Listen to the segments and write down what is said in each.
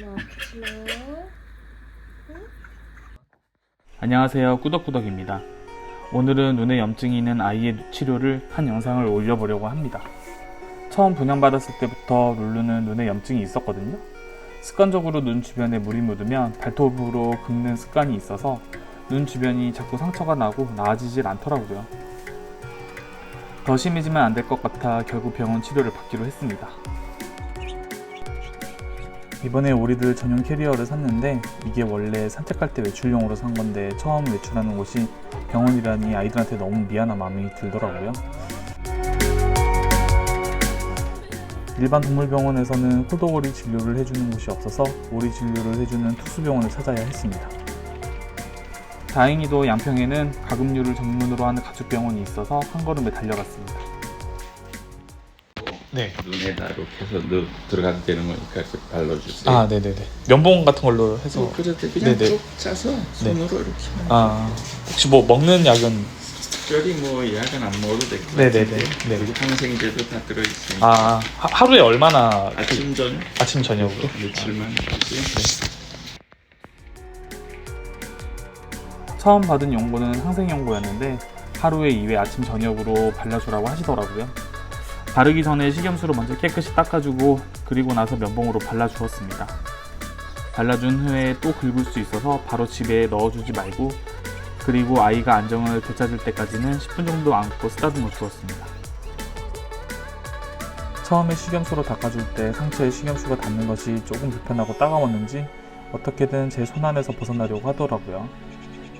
마. 안녕하세요. 꾸덕꾸덕입니다. 오늘은 눈에 염증이 있는 아이의 치료를 한 영상을 올려보려고 합니다. 처음 분양받았을 때부터 룰루는 눈에 염증이 있었거든요. 습관적으로 눈 주변에 물이 묻으면 발톱으로 긁는 습관이 있어서 눈 주변이 자꾸 상처가 나고 나아지질 않더라고요. 더 심해지면 안 될 것 같아 결국 병원 치료를 받기로 했습니다 이번에 오리들 전용 캐리어를 샀는데 이게 원래 산책할 때 외출용으로 산 건데 처음 외출하는 곳이 병원이라니 아이들한테 너무 미안한 마음이 들더라고요. 일반 동물병원에서는 호도오리 진료를 해주는 곳이 없어서 오리 진료를 해주는 특수병원을 찾아야 했습니다. 다행히도 양평에는 가금류를 전문으로 하는 가축병원이 있어서 한 걸음에 달려갔습니다. 네. 눈에다 이렇게 해서 넣, 들어가도 되는 거니까 이렇게 발라주세요. 아, 네 네 네. 면봉 같은 걸로 해서. 어, 그래도 그냥 네네. 쭉 짜서 손으로 이렇게 아, 혹시 뭐 먹는 약은 특별히 뭐 약은 안 먹어도 될것 네네네. 같은데 네. 여기 항생제도 다 들어있으니까 아 하, 하루에 얼마나 그 아침 저녁 아침 저녁으로? 며칠만 하지 처음 받은 연고는 항생 연고였는데 하루에 2회 아침 저녁으로 발라주라고 하시더라고요. 바르기 전에 식염수로 먼저 깨끗이 닦아주고 그리고 나서 면봉으로 발라주었습니다. 발라준 후에 또 긁을 수 있어서 바로 집에 넣어주지 말고 그리고 아이가 안정을 되찾을 때까지는 10분 정도 안고 쓰다듬어 주었습니다. 처음에 식염수로 닦아줄 때 상처에 식염수가 닿는 것이 조금 불편하고 따가웠는지 어떻게든 제 손 안에서 벗어나려고 하더라고요.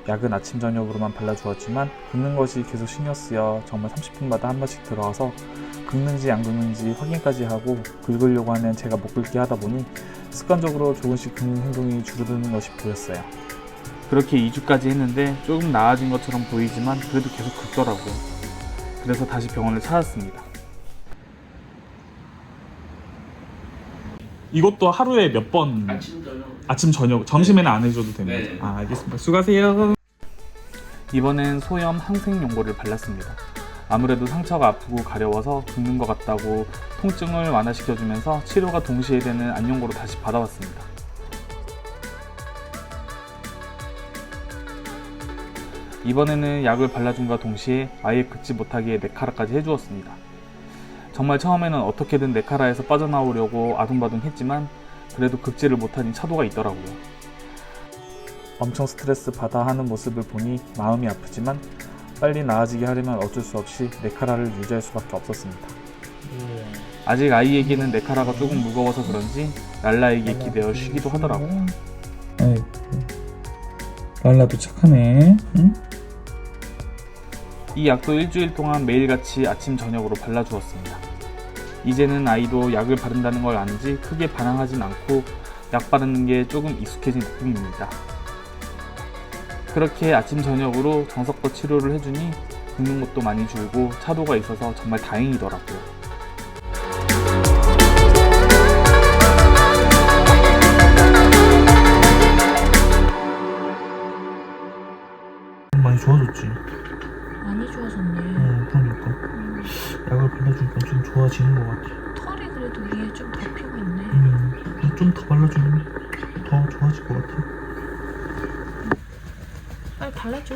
약은 아침 저녁으로만 발라주었지만 긁는 것이 계속 신경 쓰여 정말 30분마다 한 번씩 들어가서 긁는지 안 긁는지 확인까지 하고 긁으려고 하면 제가 못 긁게 하다 보니 습관적으로 조금씩 긁는 행동이 줄어드는 것이 보였어요. 그렇게 2주까지 했는데 조금 나아진 것처럼 보이지만 그래도 계속 긁더라고요. 그래서 다시 병원을 찾았습니다. 이것도 하루에 몇 번 아침 저녁 아침 저녁 점심에는 안 해줘도 되는 네. 아 알겠습니다. 수고하세요. 이번엔 소염 항생 용고를 발랐습니다. 아무래도 상처가 아프고 가려워서 긁는 것 같다고 통증을 완화시켜주면서 치료가 동시에 되는 안용고로 다시 받아왔습니다. 이번에는 약을 발라준과 동시에 아예 긁지 못하게 네카라까지 해주었습니다. 정말 처음에는 어떻게든 네카라에서 빠져나오려고 아둥바둥 했지만 그래도 긁지를 못하니 차도가 있더라고요. 엄청 스트레스 받아 하는 모습을 보니 마음이 아프지만 빨리 나아지게 하려면 어쩔 수 없이 네카라를 유지할 수밖에 없었습니다. 아직 아이에게는 네카라가 조금 무거워서 그런지 랄라에게 기대어 쉬기도 하더라고요. 랄라도 착하네. 이 약도 일주일 동안 매일같이 아침 저녁으로 발라주었습니다. 이제는 아이도 약을 바른다는 걸 아는지 크게 반항하진 않고 약 바르는 게 조금 익숙해진 느낌입니다. 그렇게 아침 저녁으로 정석껏 치료를 해주니 긁는 것도 많이 줄고 차도가 있어서 정말 다행이더라고요. 많이 좋아졌지. 많이 좋아졌네. 어, 그러니까 음, 약을 발라주니까 좀 좋아지는 것 같아. 털이 그래도 위에 좀 덮이고 있네. 음, 좀더 발라주면 더 좋아질 것 같아. 빨리 발라줘.